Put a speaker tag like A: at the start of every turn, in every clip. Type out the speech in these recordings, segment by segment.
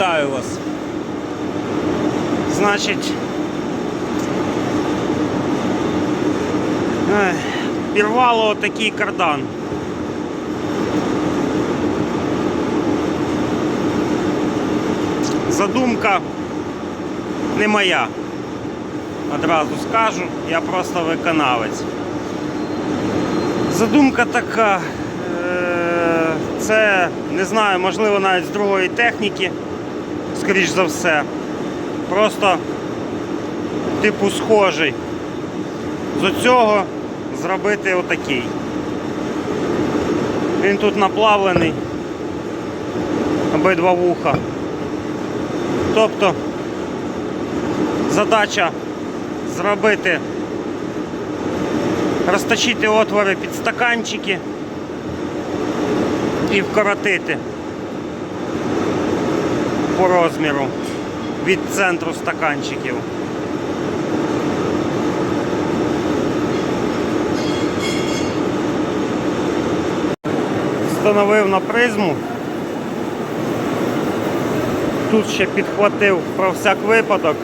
A: Вітаю вас. Значить. Пірвало отакий кардан. Задумка не моя. Одразу скажу, я просто виконавець. Задумка така. е, Це, не знаю, можливо, навіть з другої техніки, скоріш за все. Просто типу схожий. З цього зробити отакий. Він тут наплавлений. Обидва вуха. Тобто задача зробити, розточити отвори під стаканчики і вкоротити по розміру від центру стаканчиків. Встановив на призму. Тут ще підхватив про всяк випадок.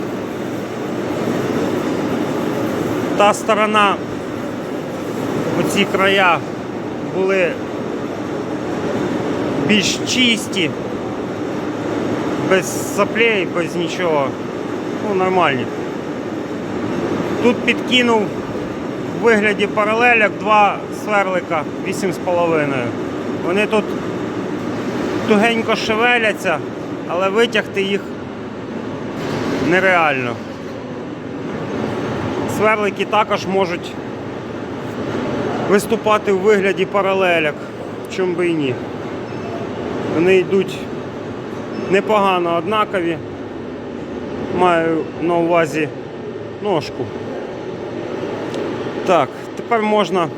A: Та сторона, оці края були більш чисті, без соплей, без нічого. Ну, нормальні. Тут підкинув в вигляді паралеляк два сверлика 8,5. Вони тут тугенько шевеляться, але витягти їх нереально. Сверлики також можуть виступати в вигляді паралеляк, чому би і ні. Вони йдуть непогано однакові. Маю на увазі ножку. Так, тепер можна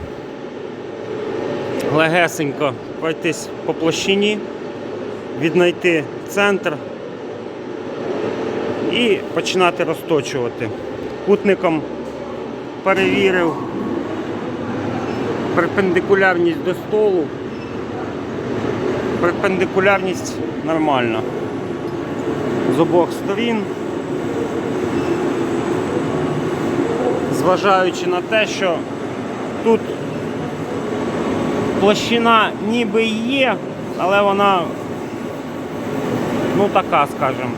A: легесенько пройтись по площині, віднайти центр і починати розточувати. Кутником перевірив перпендикулярність до столу. Перпендикулярність нормальна. З обох сторін. Зважаючи на те, що тут площина ніби є, але вона ну така, скажімо.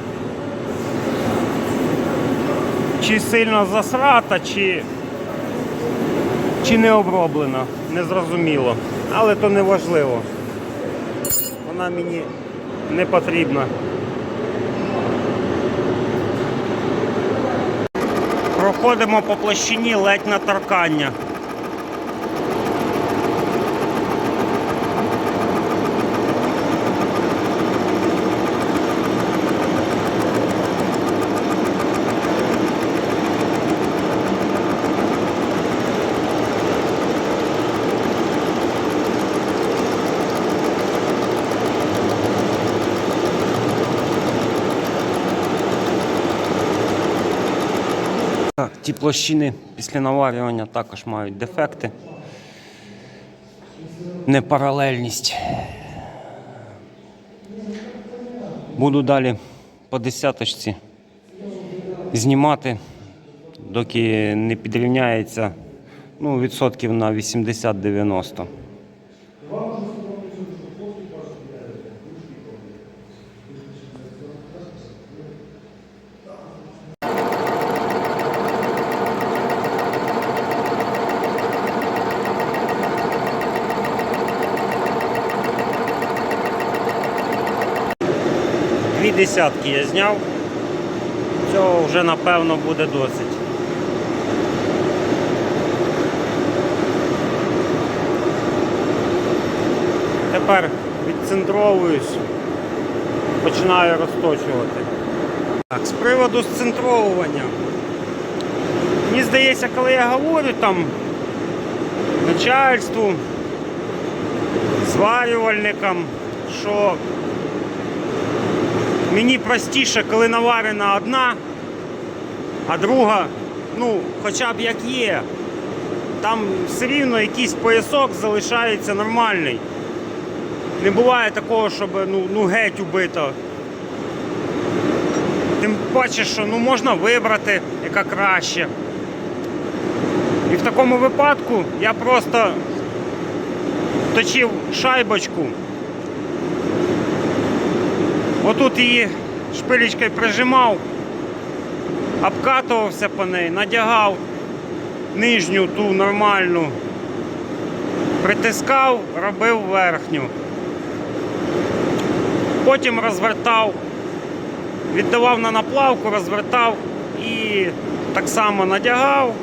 A: Чи сильно засрата, чи, чи не оброблена, незрозуміло. Але то не важливо. Вона мені не потрібна. Проходимо по площині ледь на торкання. Ті площини після наварювання також мають дефекти. Непаралельність. Буду далі по десяточці знімати, доки не підрівняється ну, відсотків на 80-90. Дві десятки я зняв. Цього вже напевно буде досить. Тепер відцентровуюсь, починаю розточувати. Так, з приводу зцентровування. Мені здається, коли я говорю там начальству, зварювальникам, що Мені простіше, коли наварена одна, а друга, ну, хоча б як є. Там все рівно якийсь поясок залишається нормальний. Не буває такого, щоб ну, ну геть убито. Тим паче, що ну, можна вибрати, яка краще. І в такому випадку я просто точив шайбочку. Отут її шпилечкою прижимав, обкатувався по неї, надягав нижню ту нормальну, притискав, робив верхню. Потім розвертав, віддавав на наплавку, розвертав і так само надягав.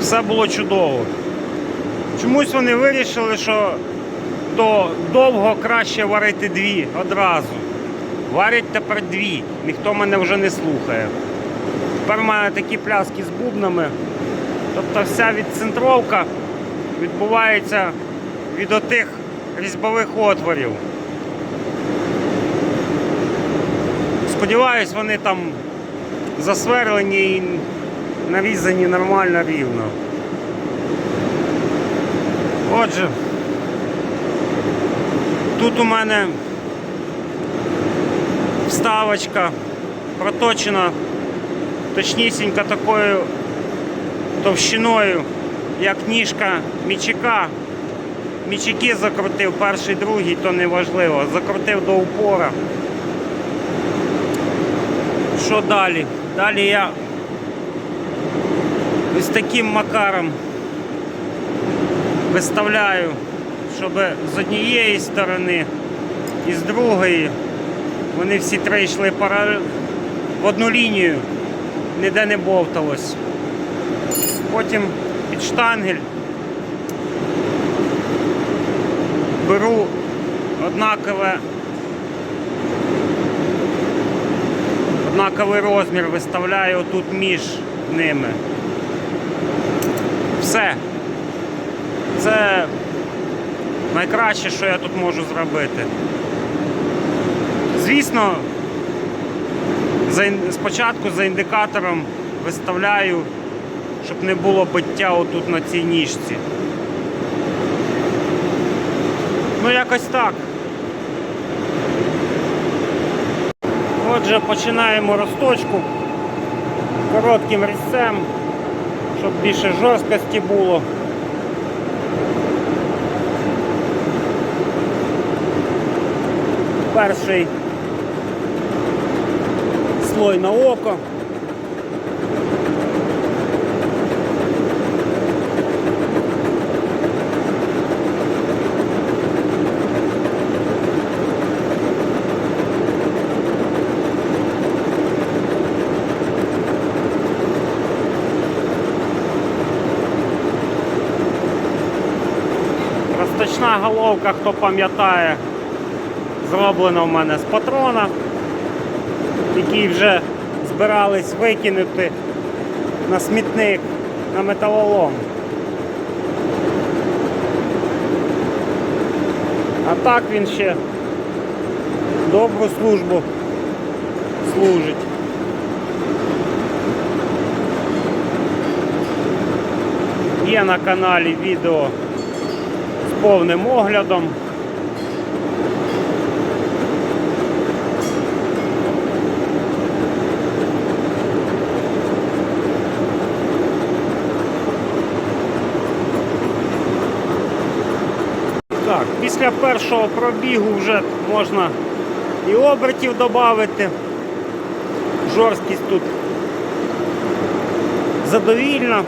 A: Все було чудово. Чомусь вони вирішили, що до довго краще варити дві одразу. Варять тепер дві. Ніхто мене вже не слухає. Тепер маю такі пляски з бубнами. Тобто вся відцентровка відбувається від отих різьбових отворів. Сподіваюсь, вони там засверлені і нарізані нормально рівно. Отже, тут у мене вставочка проточена точнісінько такою товщиною, як ніжка мічика. Мічики закрутив, перший, другий, то не важливо. Закрутив до упора. Що далі? Далі я ось таким макаром виставляю, щоб з однієї сторони і з другої вони всі три йшли в одну лінію, ніде не бовталось. Потім під штангель беру однакове однаковий розмір виставляю тут між ними. Все. Це найкраще, що я тут можу зробити. Звісно, спочатку за індикатором виставляю, щоб не було биття отут на цій ніжці. Ну, якось так. Отже, починаємо розточку коротким різцем, щоб більше жорсткості було. Перший слой на око. Розточна головка, хто пам'ятає, зроблена в мене з патрона, який вже збирались викинути на смітник на металолом. А так він ще добру службу служить. Є на каналі відео з повним оглядом. Так, після першого пробігу вже можна і обертів додати. Жорсткість тут задовільна.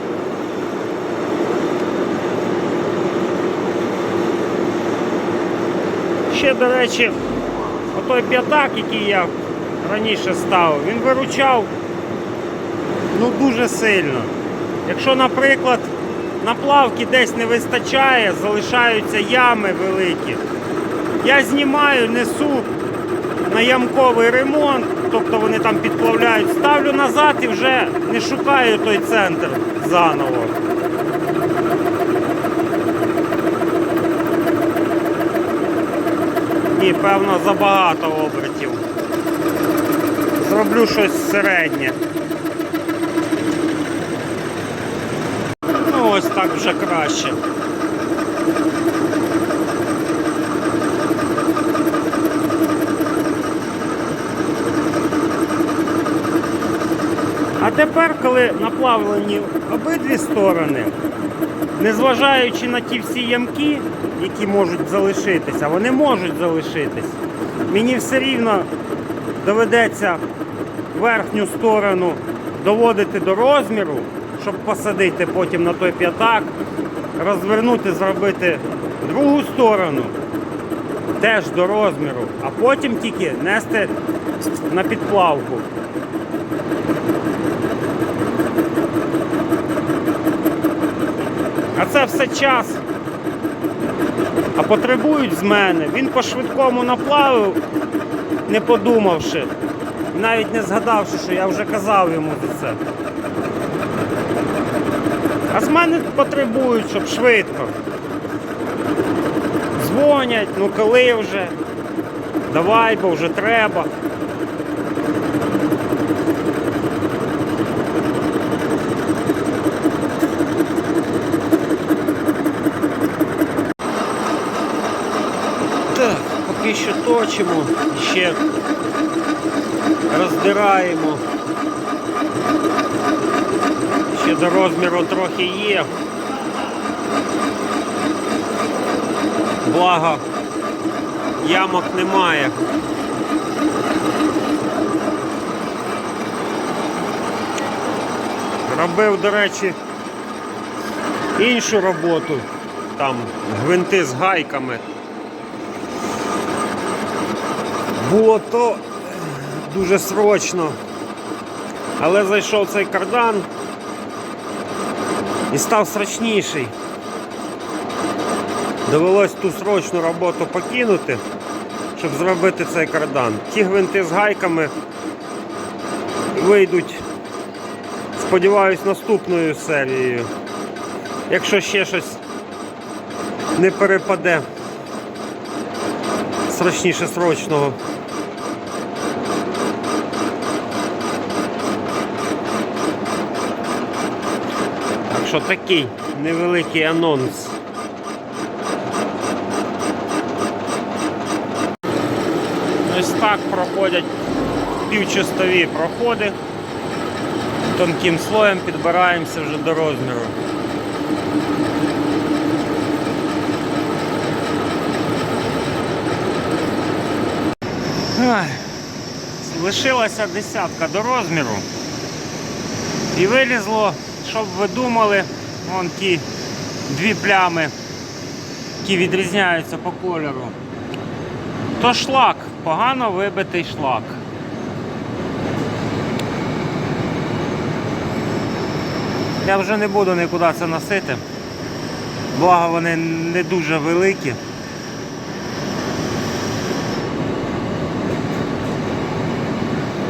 A: Ще, до речі, отой п'ятак, який я раніше ставив, він виручав ну, дуже сильно. Якщо, наприклад, на плавки десь не вистачає, залишаються ями великі. Я знімаю, несу на ямковий ремонт, тобто вони там підплавляють, ставлю назад і вже не шукаю той центр заново. Ні, певно, забагато обертів. Зроблю щось середнє. Ну ось так вже краще. А тепер, коли наплавлені обидві сторони, незважаючи на ті всі ямки, які можуть залишитися, вони можуть залишитись. Мені все рівно доведеться верхню сторону доводити до розміру, щоб посадити потім на той п'ятак, розвернути, зробити другу сторону теж до розміру, а потім тільки нести на підплавку. А це все час. А потребують з мене. Він по швидкому наплавив, не подумавши, навіть не згадавши, що я вже казав йому за це. А з мене потребують, щоб швидко. Дзвонять, ну коли вже? Давай, бо вже треба. Так, поки що точимо, ще роздираємо. Ще до розміру трохи є. Благо, ямок немає. Робив, до речі, іншу роботу, там гвинти з гайками. Було то дуже срочно. Але зайшов цей кардан і став срочніший. Довелось ту срочну роботу покинути, щоб зробити цей кардан. Ті гвинти з гайками вийдуть, сподіваюсь, наступною серією. Якщо ще щось не перепаде срочніше срочного. Що такий невеликий анонс. Ось так проходять півчастові проходи. Тонким слоєм підбираємося вже до розміру. Лишилася десятка до розміру. І вилізло, щоб ви думали, вон ті дві плями, які відрізняються по кольору. То шлак, погано вибитий шлак. Я вже не буду нікуди це носити. Благо вони не дуже великі.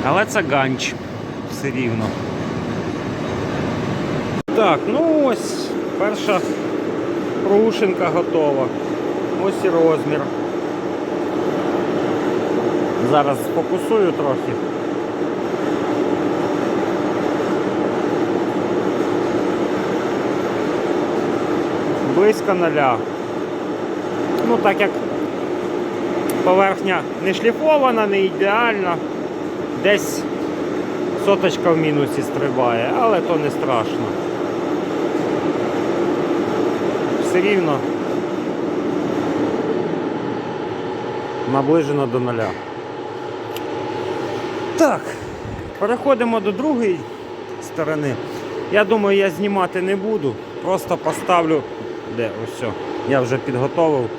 A: Але це ганч все рівно. Так, ну ось перша прушинка готова. Ось і розмір. Зараз сфокусую трохи. Близько ноля. Ну так як поверхня не шліфована, не ідеальна, десь соточка в мінусі стрибає, але то не страшно. Все рівно наближено до нуля. Так, переходимо до другої сторони. Я думаю, я знімати не буду. Просто поставлю, де ось я вже підготовив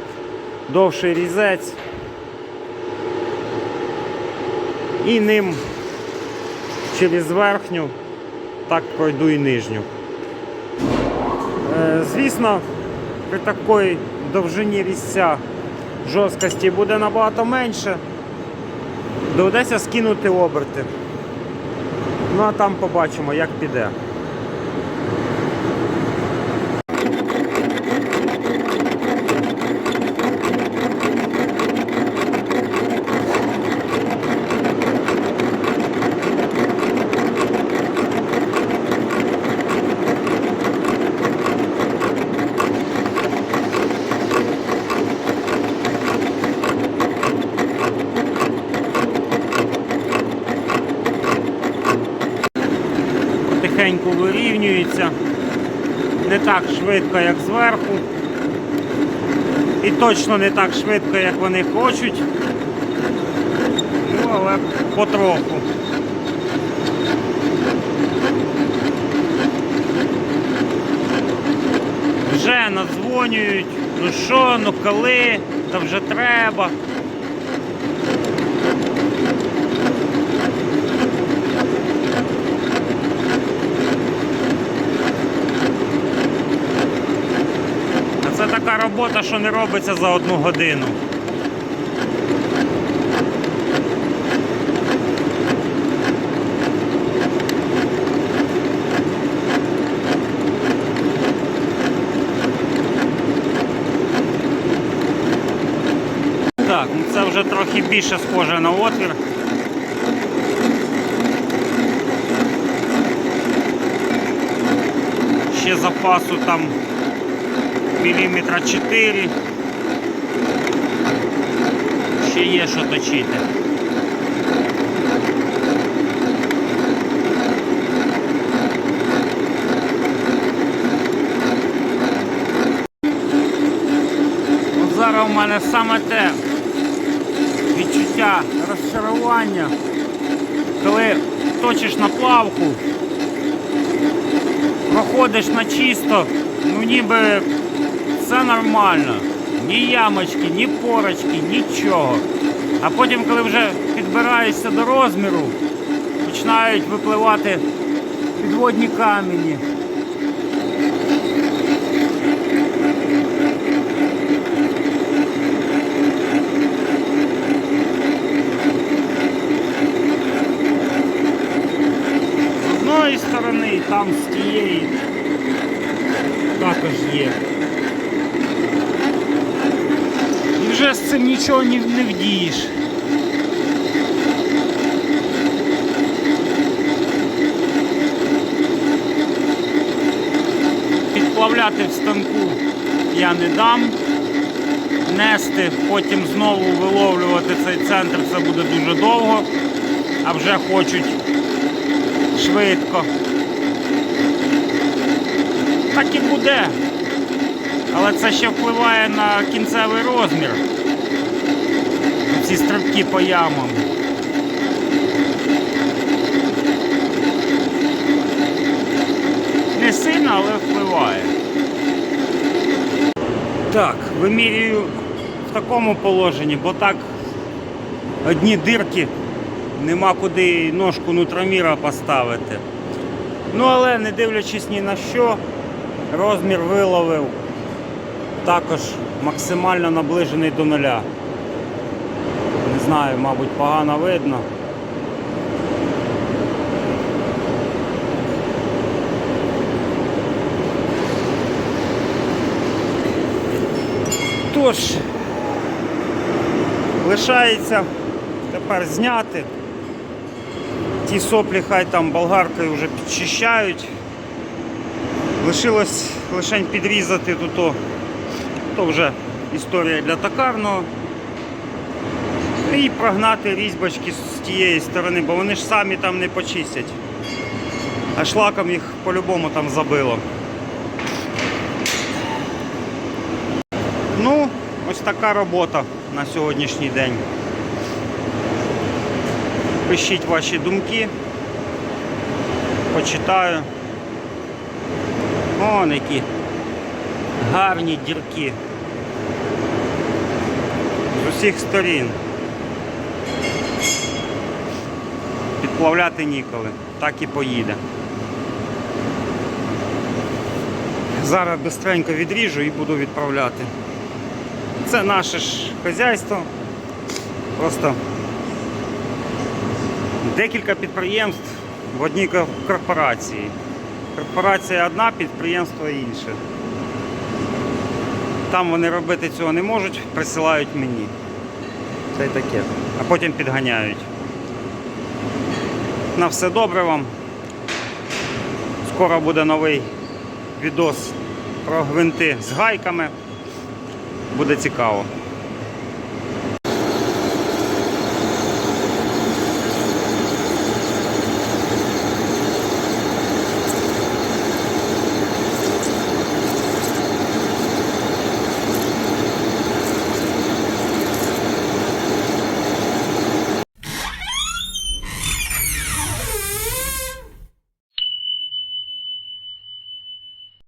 A: довший різець. І ним через верхню так пройду і нижню. Е, Звісно, при такій довжині різця жорсткості буде набагато менше. Доведеться скинути оберти. Ну а там побачимо, як піде. Вирівнюється. Не так швидко, як зверху. І точно не так швидко, як вони хочуть. Ну, але потроху. Вже надзвонюють. Ну що, ну коли? Та вже треба. А це така робота, що не робиться за одну годину. Так, ну це вже трохи більше схоже на отвір. Ще запасу там міліметра 4. Ще є що точити. От зараз у мене саме те відчуття розчарування, коли точиш на плавку, проходиш на чисто, ну ніби все нормально. Ні ямочки, ні порочки, нічого. А потім, коли вже підбираєшся до розміру, починають випливати підводні камені. З одної сторони, там з тієї також є. І вже з цим нічого не, не вдієш. Підплавляти в станку я не дам. Нести, потім знову виловлювати цей центр це буде дуже довго, а вже хочуть швидко. Так і буде. Але це ще впливає на кінцевий розмір. Ці стрибки по ямам. Не сильно, але впливає. Так, вимірюю в такому положенні, бо так одні дирки, нема куди ножку нутроміра поставити. Ну, але не дивлячись ні на що, розмір виловив також максимально наближений до нуля. Знаю, мабуть, погано видно. Тож, лишається тепер зняти. Ті соплі хай там болгаркою вже підчищають. Лишилось лише підрізати тут, то, то вже історія для токарного. І прогнати різьбочки з тієї сторони, бо вони ж самі там не почистять. А шлаком їх по-любому там забило. Ну, ось така робота на сьогоднішній день. Пишіть ваші думки. Почитаю. Вон які гарні дірки. З усіх сторін. Підплавляти ніколи. Так і поїде. Зараз бистренько відріжу і буду відправляти. Це наше ж хазяйство. Просто декілька підприємств в одній корпорації. Корпорація одна, підприємство інше. Там вони робити цього не можуть, присилають мені. Це таке. А потім підганяють. На все добре вам. Скоро буде новий відос про гвинти з гайками. Буде цікаво.